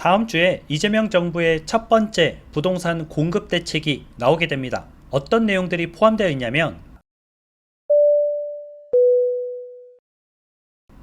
다음 주에 이재명 정부의 첫 번째 부동산 공급 대책이 나오게 됩니다. 어떤 내용들이 포함되어 있냐면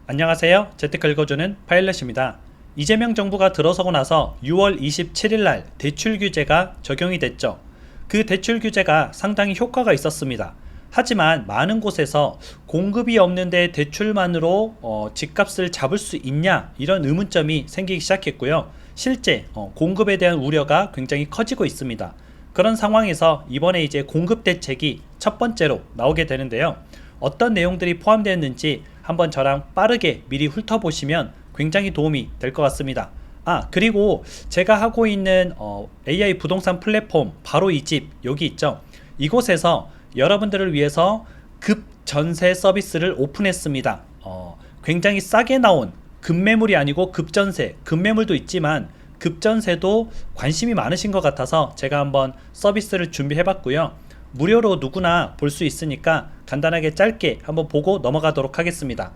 안녕하세요. 재테크 읽어주는 파일럿입니다. 이재명 정부가 들어서고 나서 6월 27일 날 대출 규제가 적용이 됐죠. 그 대출 규제가 상당히 효과가 있었습니다. 하지만 많은 곳에서 공급이 없는데 대출만으로 어, 집값을 잡을 수 있냐 이런 의문점이 생기기 시작했고요. 실제 어, 공급에 대한 우려가 굉장히 커지고 있습니다. 그런 상황에서 이번에 이제 공급 대책이 첫 번째로 나오게 되는데요. 어떤 내용들이 포함되었는지 한번 저랑 빠르게 미리 훑어보시면 굉장히 도움이 될 것 같습니다. 아 그리고 제가 하고 있는 어, AI 부동산 플랫폼 바로 이 집 여기 있죠. 이곳에서 여러분들을 위해서 급 전세 서비스를 오픈했습니다. 어, 굉장히 싸게 나온 급매물이 아니고 급전세, 급매물도 있지만 급전세도 관심이 많으신 것 같아서 제가 한번 서비스를 준비해 봤고요. 무료로 누구나 볼 수 있으니까 간단하게 짧게 한번 보고 넘어가도록 하겠습니다.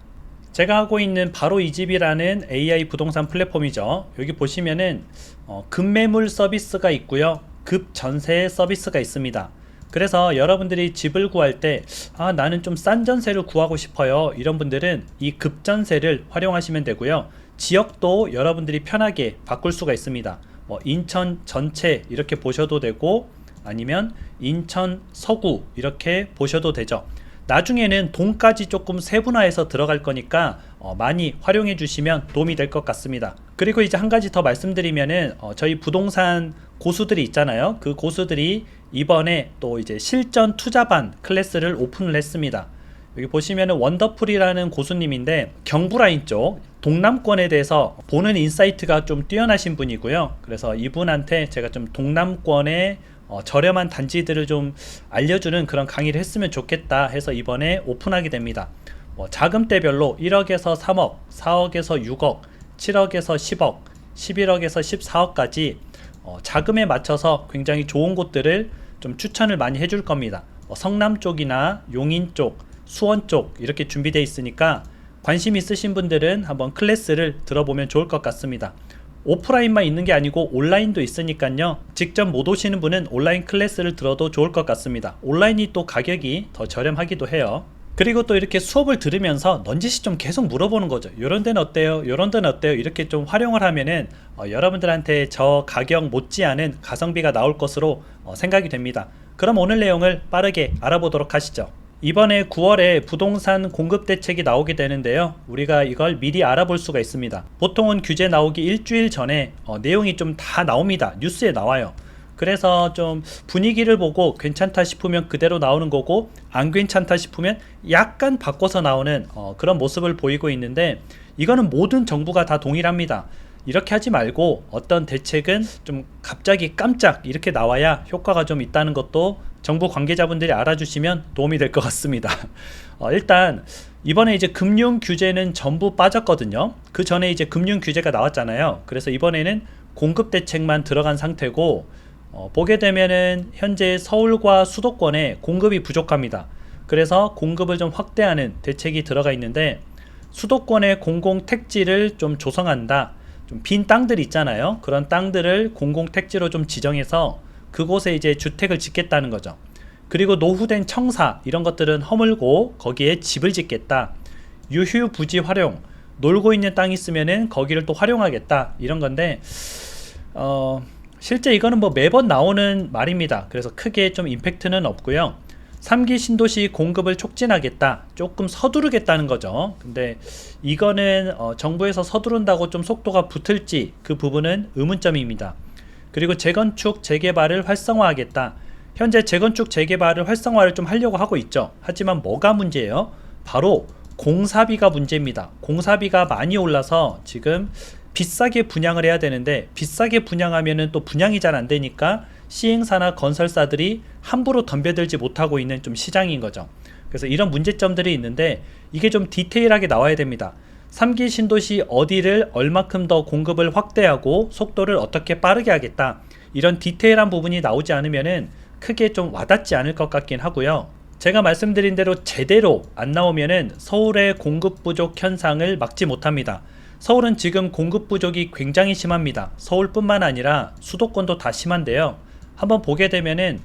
제가 하고 있는 바로 이 집이라는 AI 부동산 플랫폼이죠. 여기 보시면은 어, 급매물 서비스가 있고요. 급전세 서비스가 있습니다. 그래서 여러분들이 집을 구할 때, 아, 나는 좀 싼 전세를 구하고 싶어요. 이런 분들은 이 급전세를 활용하시면 되고요. 지역도 여러분들이 편하게 바꿀 수가 있습니다. 뭐, 인천 전체 이렇게 보셔도 되고, 아니면 인천 서구 이렇게 보셔도 되죠. 나중에는 동까지 조금 세분화해서 들어갈 거니까 어, 많이 활용해 주시면 도움이 될 것 같습니다. 그리고 이제 한 가지 더 말씀드리면은 어, 저희 부동산 고수들이 있잖아요. 그 고수들이 이번에 또 이제 실전 투자반 클래스를 오픈을 했습니다. 여기 보시면은 원더풀이라는 고수님인데 경부라인 쪽 동남권에 대해서 보는 인사이트가 좀 뛰어나신 분이고요. 그래서 이분한테 제가 좀 동남권의 어, 저렴한 단지들을 좀 알려주는 그런 강의를 했으면 좋겠다 해서 이번에 오픈하게 됩니다. 뭐 자금대별로 1억에서 3억, 4억에서 6억, 7억에서 10억, 11억에서 14억까지 어, 자금에 맞춰서 굉장히 좋은 곳들을 좀 추천을 많이 해줄 겁니다. 뭐 성남 쪽이나 용인 쪽, 수원 쪽 이렇게 준비되어 있으니까 관심 있으신 분들은 한번 클래스를 들어보면 좋을 것 같습니다. 오프라인만 있는 게 아니고 온라인도 있으니까요. 직접 못 오시는 분은 온라인 클래스를 들어도 좋을 것 같습니다. 온라인이 또 가격이 더 저렴하기도 해요. 그리고 또 이렇게 수업을 들으면서 넌지시 좀 계속 물어보는 거죠. 요런 데는 어때요? 요런 데는 어때요? 이렇게 좀 활용을 하면은 어, 여러분들한테 저 가격 못지않은 가성비가 나올 것으로 어, 생각이 됩니다. 그럼 오늘 내용을 빠르게 알아보도록 하시죠. 이번에 9월에 부동산 공급 대책이 나오게 되는데요. 우리가 이걸 미리 알아볼 수가 있습니다. 보통은 규제 나오기 일주일 전에 어, 내용이 좀 다 나옵니다. 뉴스에 나와요. 그래서 좀 분위기를 보고 괜찮다 싶으면 그대로 나오는 거고 안 괜찮다 싶으면 약간 바꿔서 나오는 어, 그런 모습을 보이고 있는데 이거는 모든 정부가 다 동일합니다. 이렇게 하지 말고 어떤 대책은 좀 갑자기 깜짝 이렇게 나와야 효과가 좀 있다는 것도 정부 관계자분들이 알아주시면 도움이 될 것 같습니다. 어, 일단 이번에 이제 금융 규제는 전부 빠졌거든요. 그 전에 이제 금융 규제가 나왔잖아요. 그래서 이번에는 공급 대책만 들어간 상태고 어, 보게 되면은 현재 서울과 수도권에 공급이 부족합니다. 그래서 공급을 좀 확대하는 대책이 들어가 있는데 수도권의 공공 택지를 좀 조성한다. 좀 빈 땅들 있잖아요. 그런 땅들을 공공 택지로 좀 지정해서 그곳에 이제 주택을 짓겠다는 거죠. 그리고 노후된 청사 이런 것들은 허물고 거기에 집을 짓겠다. 유휴 부지 활용 놀고 있는 땅이 있으면은 거기를 또 활용하겠다 이런 건데 어 실제 이거는 뭐 매번 나오는 말입니다. 그래서 크게 좀 임팩트는 없고요. 3기 신도시 공급을 촉진하겠다. 조금 서두르겠다는 거죠. 근데 이거는 어 정부에서 서두른다고 좀 속도가 붙을지 그 부분은 의문점입니다. 그리고 재건축 재개발을 활성화하겠다. 현재 재건축 재개발을 활성화를 좀 하려고 하고 있죠. 하지만 뭐가 문제예요? 바로 공사비가 문제입니다. 공사비가 많이 올라서 지금 비싸게 분양을 해야 되는데 비싸게 분양하면은 또 분양이 잘 안 되니까 시행사나 건설사들이 함부로 덤벼들지 못하고 있는 좀 시장인 거죠. 그래서 이런 문제점들이 있는데 이게 좀 디테일하게 나와야 됩니다. 3기 신도시 어디를 얼마큼 더 공급을 확대하고 속도를 어떻게 빠르게 하겠다. 이런 디테일한 부분이 나오지 않으면은 크게 좀 와닿지 않을 것 같긴 하고요. 제가 말씀드린 대로 제대로 안 나오면은 서울의 공급 부족 현상을 막지 못합니다. 서울은 지금 공급 부족이 굉장히 심합니다. 서울뿐만 아니라 수도권도 다 심한데요. 한번 보게 되면은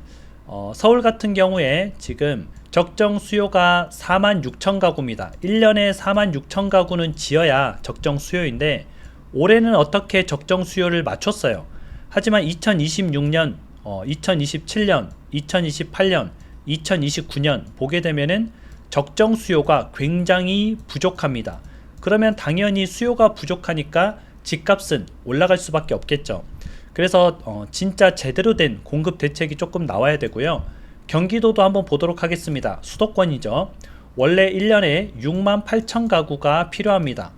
어, 서울 같은 경우에 지금 적정 수요가 4만 6천 가구입니다. 1년에 4만 6천 가구는 지어야 적정 수요인데 올해는 어떻게 적정 수요를 맞췄어요. 하지만 2026년, 어, 2027년, 2028년, 2029년 보게 되면은 적정 수요가 굉장히 부족합니다. 그러면 당연히 수요가 부족하니까 집값은 올라갈 수밖에 없겠죠. 그래서 어, 진짜 제대로 된 공급 대책이 조금 나와야 되고요. 경기도도 한번 보도록 하겠습니다. 수도권이죠. 원래 1년에 6만 8천 가구가 필요합니다.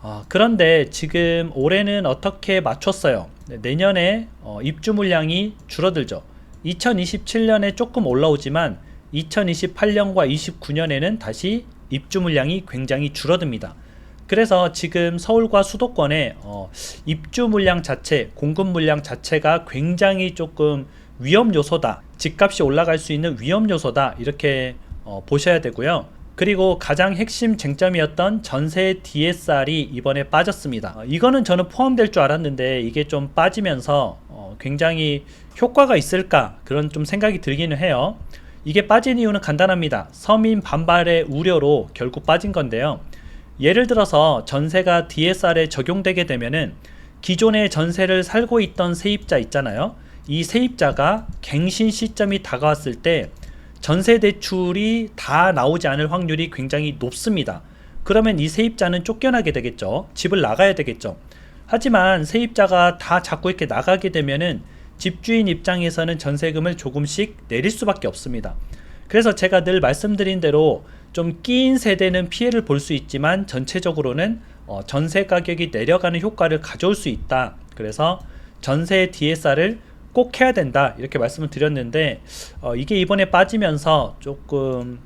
어, 그런데 지금 올해는 어떻게 맞췄어요? 네, 내년에 어, 입주 물량이 줄어들죠. 2027년에 조금 올라오지만 2028년과 29년에는 다시 입주 물량이 굉장히 줄어듭니다. 그래서 지금 서울과 수도권의 어, 입주 물량 자체, 공급 물량 자체가 굉장히 조금 위험 요소다. 집값이 올라갈 수 있는 위험 요소다. 이렇게 어, 보셔야 되고요. 그리고 가장 핵심 쟁점이었던 전세 DSR이 이번에 빠졌습니다. 어, 이거는 저는 포함될 줄 알았는데 이게 좀 빠지면서 어, 굉장히 효과가 있을까 그런 좀 생각이 들기는 해요. 이게 빠진 이유는 간단합니다. 서민 반발의 우려로 결국 빠진 건데요. 예를 들어서 전세가 DSR에 적용되게 되면은 기존의 전세를 살고 있던 세입자 있잖아요. 이 세입자가 갱신 시점이 다가왔을 때 전세 대출이 다 나오지 않을 확률이 굉장히 높습니다. 그러면 이 세입자는 쫓겨나게 되겠죠. 집을 나가야 되겠죠. 하지만 세입자가 다 자꾸 이렇게 나가게 되면은 집주인 입장에서는 전세금을 조금씩 내릴 수밖에 없습니다. 그래서 제가 늘 말씀드린 대로 좀 끼인 세대는 피해를 볼 수 있지만 전체적으로는 어, 전세 가격이 내려가는 효과를 가져올 수 있다. 그래서 전세 DSR을 꼭 해야 된다. 이렇게 말씀을 드렸는데 어, 이게 이번에 빠지면서 조금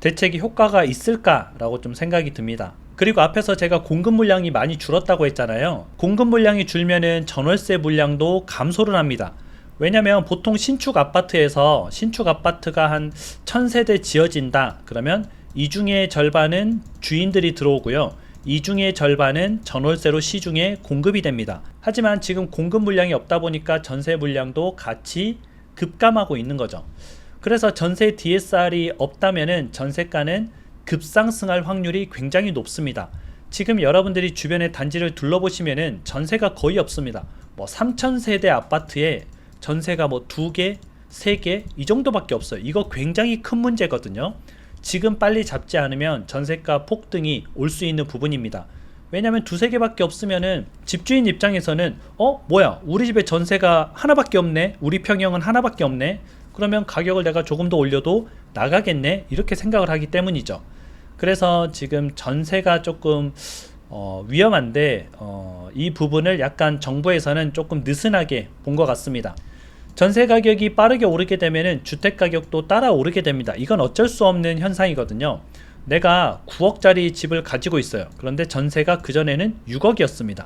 대책이 효과가 있을까라고 좀 생각이 듭니다. 그리고 앞에서 제가 공급 물량이 많이 줄었다고 했잖아요. 공급 물량이 줄면은 전월세 물량도 감소를 합니다. 왜냐면 보통 신축 아파트에서 신축 아파트가 한 1000세대 지어진다. 그러면 이 중에 절반은 주인들이 들어오고요. 이 중에 절반은 전월세로 시중에 공급이 됩니다. 하지만 지금 공급 물량이 없다 보니까 전세 물량도 같이 급감하고 있는 거죠. 그래서 전세 DSR이 없다면은 전세가는 급상승할 확률이 굉장히 높습니다. 지금 여러분들이 주변의 단지를 둘러보시면은 전세가 거의 없습니다. 뭐 3,000세대 아파트에 전세가 뭐 두 개, 세 개 이 정도밖에 없어요. 이거 굉장히 큰 문제거든요. 지금 빨리 잡지 않으면 전세가 폭등이 올 수 있는 부분입니다. 왜냐면 두세 개밖에 없으면은 집주인 입장에서는 어 뭐야 우리 집에 전세가 하나밖에 없네 우리 평형은 하나밖에 없네 그러면 가격을 내가 조금 더 올려도 나가겠네 이렇게 생각을 하기 때문이죠. 그래서 지금 전세가 조금 어, 위험한데 어, 이 부분을 약간 정부에서는 조금 느슨하게 본 것 같습니다. 전세 가격이 빠르게 오르게 되면은 주택 가격도 따라 오르게 됩니다. 이건 어쩔 수 없는 현상이거든요. 내가 9억짜리 집을 가지고 있어요. 그런데 전세가 그전에는 6억이었습니다.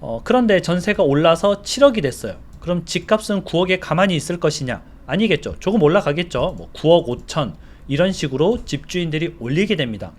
어, 그런데 전세가 올라서 7억이 됐어요. 그럼 집값은 9억에 가만히 있을 것이냐? 아니겠죠. 조금 올라가겠죠. 뭐 9억 5천 이런 식으로 집주인들이 올리게 됩니다.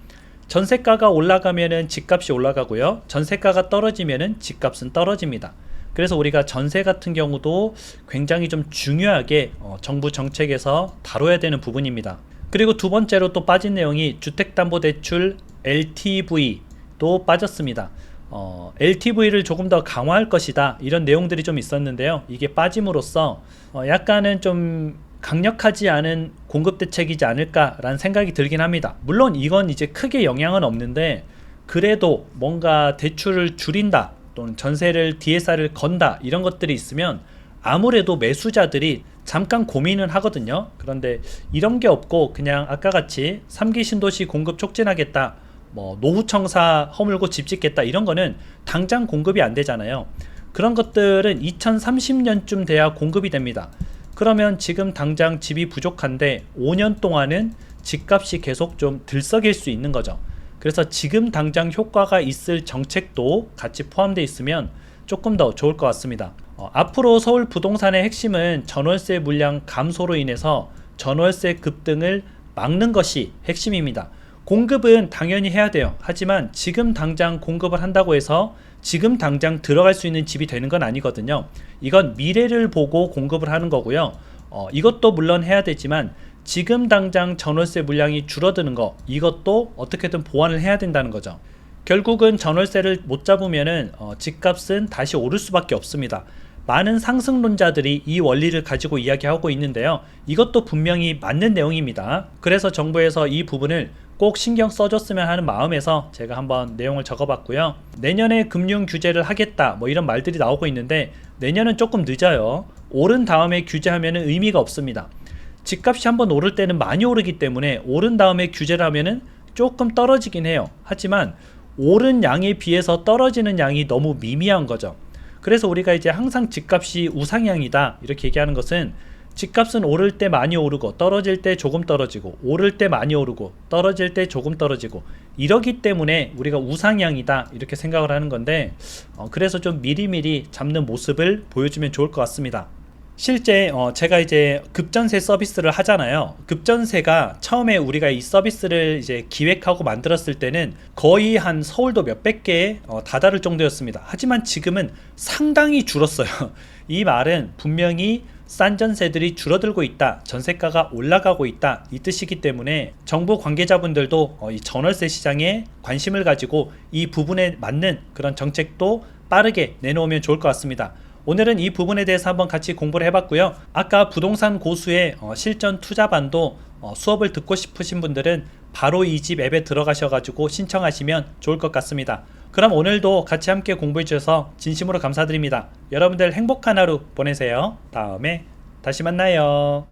전세가가 올라가면은 집값이 올라가고요. 전세가가 떨어지면은 집값은 떨어집니다. 그래서 우리가 전세 같은 경우도 굉장히 좀 중요하게 어, 정부 정책에서 다뤄야 되는 부분입니다. 그리고 두 번째로 또 빠진 내용이 주택담보대출 LTV도 빠졌습니다. 어, LTV를 조금 더 강화할 것이다 이런 내용들이 좀 있었는데요. 이게 빠짐으로써 어, 약간은 좀 강력하지 않은 공급 대책이지 않을까라는 생각이 들긴 합니다. 물론 이건 이제 크게 영향은 없는데 그래도 뭔가 대출을 줄인다 또는 전세를 DSR을 건다 이런 것들이 있으면 아무래도 매수자들이 잠깐 고민은 하거든요. 그런데 이런 게 없고 그냥 아까 같이 3기 신도시 공급 촉진하겠다. 뭐 노후 청사 허물고 집 짓겠다 이런 거는 당장 공급이 안 되잖아요. 그런 것들은 2030년쯤 돼야 공급이 됩니다. 그러면 지금 당장 집이 부족한데 5년 동안은 집값이 계속 좀 들썩일 수 있는 거죠. 그래서 지금 당장 효과가 있을 정책도 같이 포함되어 있으면 조금 더 좋을 것 같습니다. 어, 앞으로 서울 부동산의 핵심은 전월세 물량 감소로 인해서 전월세 급등을 막는 것이 핵심입니다. 공급은 당연히 해야 돼요. 하지만 지금 당장 공급을 한다고 해서 지금 당장 들어갈 수 있는 집이 되는 건 아니거든요. 이건 미래를 보고 공급을 하는 거고요. 어, 이것도 물론 해야 되지만 지금 당장 전월세 물량이 줄어드는 거 이것도 어떻게든 보완을 해야 된다는 거죠. 결국은 전월세를 못 잡으면은 어, 집값은 다시 오를 수밖에 없습니다. 많은 상승론자들이 이 원리를 가지고 이야기하고 있는데요. 이것도 분명히 맞는 내용입니다. 그래서 정부에서 이 부분을 꼭 신경 써줬으면 하는 마음에서 제가 한번 내용을 적어봤고요. 내년에 금융 규제를 하겠다 뭐 이런 말들이 나오고 있는데 내년은 조금 늦어요. 오른 다음에 규제하면은 의미가 없습니다. 집값이 한번 오를 때는 많이 오르기 때문에 오른 다음에 규제를 하면은 조금 떨어지긴 해요. 하지만 오른 양에 비해서 떨어지는 양이 너무 미미한 거죠. 그래서 우리가 이제 항상 집값이 우상향이다 이렇게 얘기하는 것은 집값은 오를 때 많이 오르고 떨어질 때 조금 떨어지고 오를 때 많이 오르고 떨어질 때 조금 떨어지고 이러기 때문에 우리가 우상향이다 이렇게 생각을 하는 건데 어, 그래서 좀 미리미리 잡는 모습을 보여주면 좋을 것 같습니다. 실제 어, 제가 이제 급전세 서비스를 하잖아요. 급전세가 처음에 우리가 이 서비스를 이제 기획하고 만들었을 때는 거의 한 서울도 몇백 개에 어, 다다를 정도였습니다. 하지만 지금은 상당히 줄었어요. 이 말은 분명히 싼 전세들이 줄어들고 있다, 전세가가 올라가고 있다 이 뜻이기 때문에 정부 관계자분들도 어, 이 전월세 시장에 관심을 가지고 이 부분에 맞는 그런 정책도 빠르게 내놓으면 좋을 것 같습니다. 오늘은 이 부분에 대해서 한번 같이 공부를 해봤고요. 아까 부동산 고수의 어, 실전 투자반도 어, 수업을 듣고 싶으신 분들은 바로 이 집 앱에 들어가셔가지고 신청하시면 좋을 것 같습니다. 그럼 오늘도 같이 함께 공부해 주셔서 진심으로 감사드립니다. 여러분들 행복한 하루 보내세요. 다음에 다시 만나요.